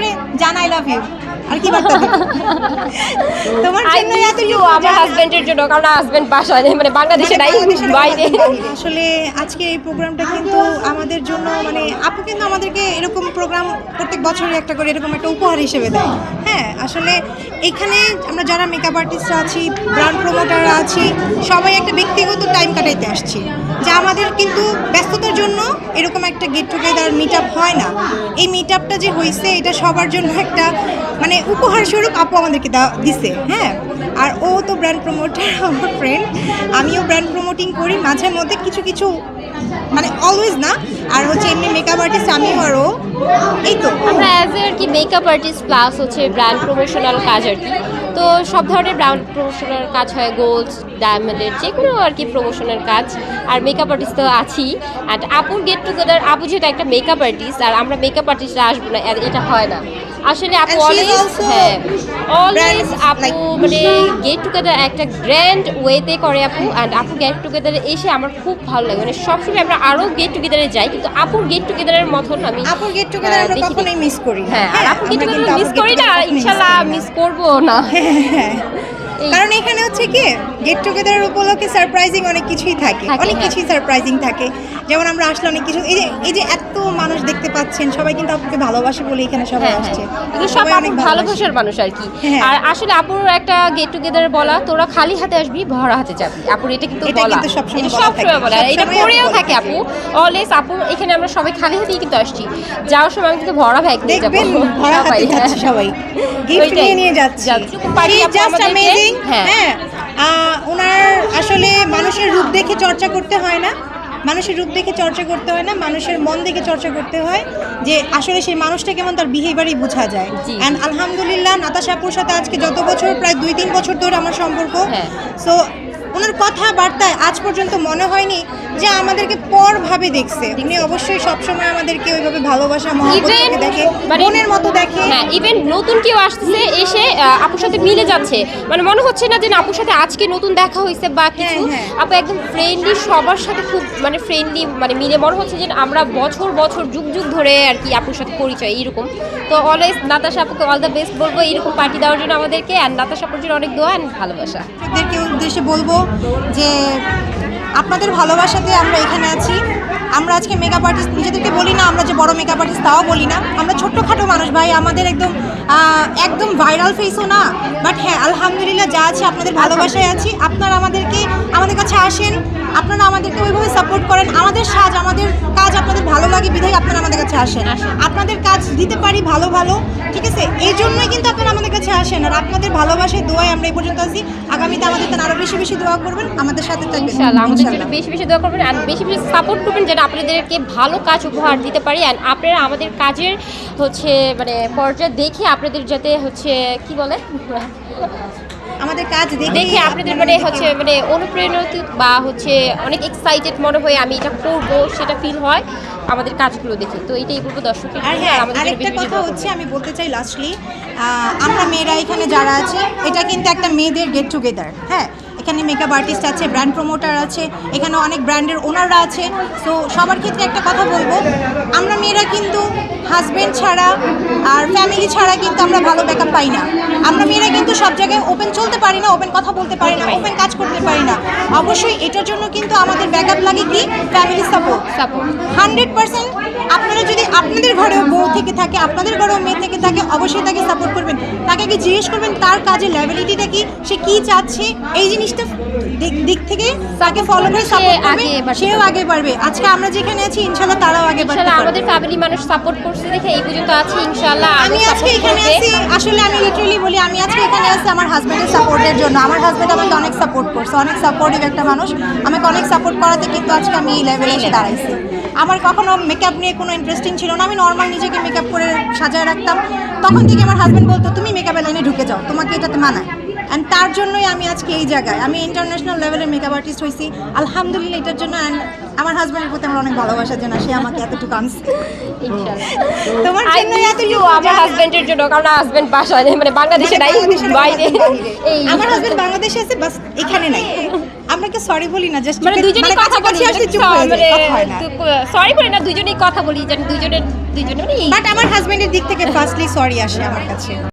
করে জান I love you আর কি বার্তা দিবো? তোমার জন্য এত ইউ আমার হাজবেন্ডের জন্য কারণ হাজবেন্ড বাসায় নেই মানে বাংলাদেশে নাই বাইরে। আসলে আজকে এই প্রোগ্রামটা কিন্তু আমাদের জন্য মানে আপু কিন্তু আমাদেরকে এরকম প্রোগ্রাম প্রত্যেক বছরই একটা করে এরকম একটা উপহার হিসেবে দেয়। হ্যাঁ আসলে এখানে আমরা যারা মেকআপ আর্টিস্টরা আছি ব্র্যান্ড প্রমোটাররা আছি সবাই একটা ব্যক্তিগত টাইম কাটাইতে আসছি যা আমাদের কিন্তু ব্যস্ততার জন্য এরকম একটা গেট টুগেদার মিট আপ হয় না। এই মিট আপটা যে হয়েছে এটা সবার জন্য একটা মানে উপহার স্বরূপ আপু আমাদেরকে দিছে হ্যাঁ? আর ও তো ব্র্যান্ড প্রমোটার আমার ফ্রেন্ড আমিও ব্র্যান্ড প্রমোটিং করি, মাঝে মধ্যে কিছু কিছু মানে অলওয়েজ না। আর হচ্ছে এমনি মেকআপ আর্টিস্ট আমি আর ও। এই তো। আমরা অ্যাজ এ আর কি মেকআপ আর্টিস্ট প্লাস হচ্ছে ব্র্যান্ড প্রমোশনাল কাজ আর কি। তো সব ধরনের ব্র্যান্ড প্রমোশনাল কাজ হয় গোল্ড ডায়মন্ডের যে কোনো আর কি প্রমোশনের কাজ। আর মেকআপ আর্টিস্ট তো আছি অ্যান্ড আপুর গেট টুগেদার আপু যেহেতু একটা মেকআপ আর্টিস্ট আর আমরা মেকআপ আর্টিস্টরা আসব না এটা হয় না। আসলে আপু অলওয়েজ হ্যাঁ অলওয়েজ আপু মানে গেট টুগেদার একটা গ্র্যান্ড ওয়েতে করে আপু অ্যান্ড আপু গেট টুগেদারে এসে আমার খুব ভালো লাগে মানে সবসময় আমরা আরও গেট টুগেদারে যাই কিন্তু আপুর গেট টুগেদারের মতন আমি আপুর গেট টুগেদার আমরা কখনোই মিস করি না। হ্যাঁ গেট টুগেদার মিস করি না ইনশাআল্লাহ ইনশাল্লাহ মিস করব না হ্যাঁ। কারণ এখানে হচ্ছে কি গেট টুগেদার উপলক্ষে সারপ্রাইজিং অনেক কিছুই থাকে। অনেক হ্যাঁ। কিছুই সারপ্রাইজিং থাকে। যেমন আমরা আসলে অনেক কিছু এই যে এই যে এত মানুষ দেখতে পাচ্ছেন সবাই কিন্তু আপুকে ভালোবাসে বলে এখানে সবাই হ্যাঁ আসছে। হ্যাঁ সব সবাই অনেক ভালোবাসার মানুষ আর কি। আর আসলে আপুর একটা গেট টুগেদার বলা তোরা খালি হাতে আসবি ভরা হাতে যাবি। আপুর এটা কিন্তু এটা বলা। কিন্তু সবসময় বলা আর এটা বলা থাকে আপু। অলওয়েজ আপু এখানে আমরা সবাই খালি হাতেই কিন্তু আসছি। যাওয়ার সময় আমি কিন্তু ভরা ব্যাগ নিয়ে যাব। ভরা হাতে সবাই, যাচ্ছে। সবাই। গিফট। নিয়ে নিয়ে যাচ্ছে। যাচ্ছে। পার্টি অ্যামেজিং হ্যাঁ। হ্যাঁ ওনার আসলে মানুষের রূপ দেখে চর্চা করতে হয় না মানুষের রূপ দেখে চর্চা করতে হয় না মানুষের মন দেখে চর্চা করতে হয় যে আসলে সেই মানুষটা কেমন তার বিহেভিয়ারই বোঝা যায় অ্যান্ড আলহামদুলিল্লাহ নাতাশাপুর সাথে আজকে যত বছর প্রায় দুই তিন বছর ধরে আমার সম্পর্ক হ্যাঁ। সো ওনার কথাবার্তায় আজ পর্যন্ত মনে হয়নি যে আমাদেরকে পর ভাবে দেখছে। উনি অবশ্যই সবসময় আমাদেরকে ওইভাবে ভালোবাসা মহব্বত দেখে মানে- বোনের মতো দেখে। হ্যাঁ ইভেন নতুন কেউ আসছে এসে আপুর সাথে মিলে যাচ্ছে। মানে মনে হচ্ছে না যে আপুর সাথে আজকে নতুন দেখা হয়েছে বা কিছু। হ্যাঁ। আপু একদম ফ্রেন্ডলি সবার সাথে খুব মানে ফ্রেন্ডলি মানে মিলে। মনে হচ্ছে যে আমরা বছর বছর যুগ যুগ ধরে আর কি আপুর সাথে পরিচয় এইরকম। তো অলওয়েজ নাতাশা আপুকে অল দ্য বেস্ট বলব এরকম পার্টি দেওয়ার জন্য আমাদেরকে। আর নাতাশা আপুর জন্য অনেক দোয়া অ্যান্ড ভালোবাসা। উদ্দেশ্যে বলব যে আপনাদের ভালোবাসাতে আমরা এখানে আছি। আমরা আজকে মেকআপ আর্টিস্ট নিজেদেরকে বলি না আমরা যে বড় মেকআপ আর্টিস্ট তাও বলি না। আমরা ছোট্টখাটো মানুষ ভাই আমাদের একদম একদম ভাইরাল ফেসও না। বাট হ্যাঁ আলহামদুলিল্লাহ যা আছে আপনাদের ভালোবাসায় আছি। আপনারা আমাদেরকে আমাদের কাছে আসেন। আপনারা আমাদেরকে ওইভাবে সাপোর্ট করেন। আমাদের সাজ আমাদের কাজ আপনাদের ভালো লাগে বিধায় আপনারা আমাদের কাছে আসেন। আপনাদের কাজ দিতে পারি ভালো ভালো। ঠিক আছে? এই জন্যই কিন্তু আপনারা আমাদের কাছে আসেন। আর আপনাদের ভালোবাসায় দোয়ায় আমরা এই পর্যন্ত আছি। আগামীতে আমাদের আরও বেশি বেশি দোয়া করবেন। আমাদের সাথে থাকবেন। বেশি বেশি দোয়া করবেন। আর বেশি বেশি সাপোর্ট করবেন যেন আপনাদেরকে ভালো কাজ উপহার দিতে পারি অ্যান্ড আপনারা আমাদের কাজের হচ্ছে মানে পর্যায়ে দেখে আপনাদের যাতে হচ্ছে কি বলে? আমাদের কাজ দেখে আপনাদের মানে হচ্ছে মানে অনুপ্রেরণিত বা হচ্ছে অনেক এক্সাইটেড মনে হয়ে আমি এটা করব সেটা ফিল হয় আমাদের কাজগুলো দেখে। তো এইটাই বলব দর্শকের আর হ্যাঁ আরেকটা কথা হচ্ছে আমি বলতে চাই লাস্টলি আমরা মেয়েরা এখানে যারা আছে এটা কিন্তু একটা মেয়েদের গেট টুগেদার হ্যাঁ? এখানে মেকআপ আর্টিস্ট আছে ব্র্যান্ড প্রমোটার আছে এখানে অনেক ব্র্যান্ডের ওনাররা আছে। তো সবার ক্ষেত্রে একটা কথা বলব আমরা মেয়েরা কিন্তু হাজবেন্ড ছাড়া আর ফ্যামিলি ছাড়া কিন্তু আমরা ভালো ব্যাকআপ পাই না। আমরা মেয়েরা কিন্তু সব জায়গায় ওপেন চলতে পারি না ওপেন কথা বলতে পারি না ওপেন কাজ করতে পারি না। অবশ্যই এটার জন্য কিন্তু আমাদের ব্যাকআপ লাগে কি? Family support Support. Hundred percent আপনারা যদি আপনাদের ঘরেও বউ থেকে থাকে আপনাদের ঘরেও মেয়ে থেকে থাকে অবশ্যই তাকে সাপোর্ট করবেন। তাকে কি জিজ্ঞেস করবেন তার কাজের লেভেলিটিটা কি? সে কি চাচ্ছে? এই জিনিসটা দিক- থেকে তাকে ফলো করে সাপোর্ট করবে সেও আগে বাড়বে। আজকে আমরা যেখানে আছি ইনশাল্লাহ তারাও আগে ইনশাআল্লাহ পারবে। আমাদের ফ্যামিলি মানুষ সাপোর্ট করছে দেখে এই পর্যন্ত আছে ইনশাআল্লাহ আমি আজকে এখানে আছি আসলে আমি লিটারালি বলি আমি আজকে এখানে আছি আমার হাজব্যান্ডের সাপোর্টের জন্য। আমার হাজব্যান্ড আমাকে অনেক সাপোর্ট করছে অনেক সাপোর্টিভ একটা মানুষ। আমাকে অনেক সাপোর্ট করাতে কিন্তু আজকে আমি এই লেভেলে এসে দাঁড়াইছি। আমার কখনো মেকআপ নিয়ে কোনো ইন্টারেস্টিং ছিল না। আমি নর্মাল নিজেকে মেকআপ করে সাজায় রাখতাম। তখন থেকে আমার হাজব্যান্ড বলতো তুমি মেকআপের লাইনে ঢুকে যাও তোমাকে এটাতে মানায়। অ্যান্ড তার জন্যই আমি আজকে এই জায়গায় আমি ইন্টারন্যাশনাল লেভেলের মেকআপ আর্টিস্ট হয়েছি আলহামদুলিল্লাহ এটার জন্য অ্যান্ড আমার হাজব্যান্ডের প্রতি আমার অনেক ভালোবাসার জন্য সে আমাকে এতটুকু আনছে। তোমার এতটুকু আমার হাজবেন্ডের জন্য কারণ হাজবেন্ড বাসায় মানে বাংলাদেশে নাই বাইরে আমার হাজবেন্ড বাংলাদেশে আছে বাস এখানে নাই। আমি সরি বলি না জাস্ট মানে দুজনেই কথা বলি আসলে চুপ হয়ে যায় কথা সরি বলি না দুজনেই কথা বলি জানি দুজনের দুজনে মানে বাট আমার হাজবেন্ডের দিক থেকে ফার্স্টলি সরি আসে আমার কাছে।